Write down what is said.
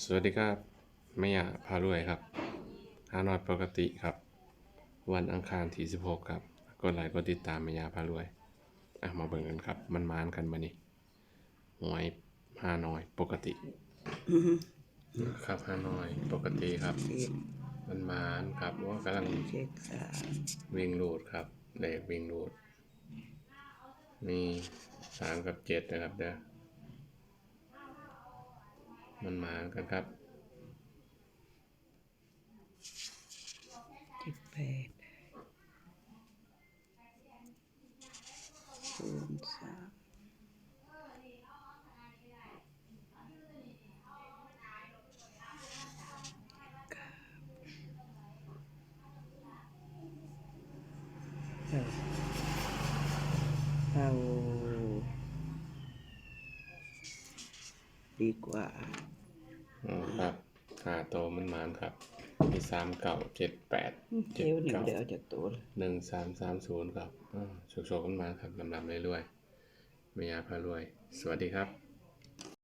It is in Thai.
สวัสดีครับไม่อยากพารวยครับฮานอยปกติครับ วันอังคารที่ 16 ครับ กดไลค์กดติดตามไม่อยากพารวย อะ มาเบิ่งกันครับ มันมานกันมานี่หวยฮานอยปกติครับฮานอยปกติครับ มันมานครับว่ากำลังวิ่งรูดครับเลขวิ่งรูด มีสามกับเจ็ดนะครับเด้อ มันมากันครับเจ็ดแปดศูนย์สามเก้าเอา ดีกว่าอ๋อครับหาโตวมันมานครับ มีสามเก่าเจ็ดแปดเจ็เดี๋ดยวหนึ่งเก้าเดี๋ยวเอาจากตัวเลยหนึ่งสามสามศูนย์ครับโชคโชคๆมันมาครับลำลำเรื่อยๆไม่ยาพารวย สวัสดีครับ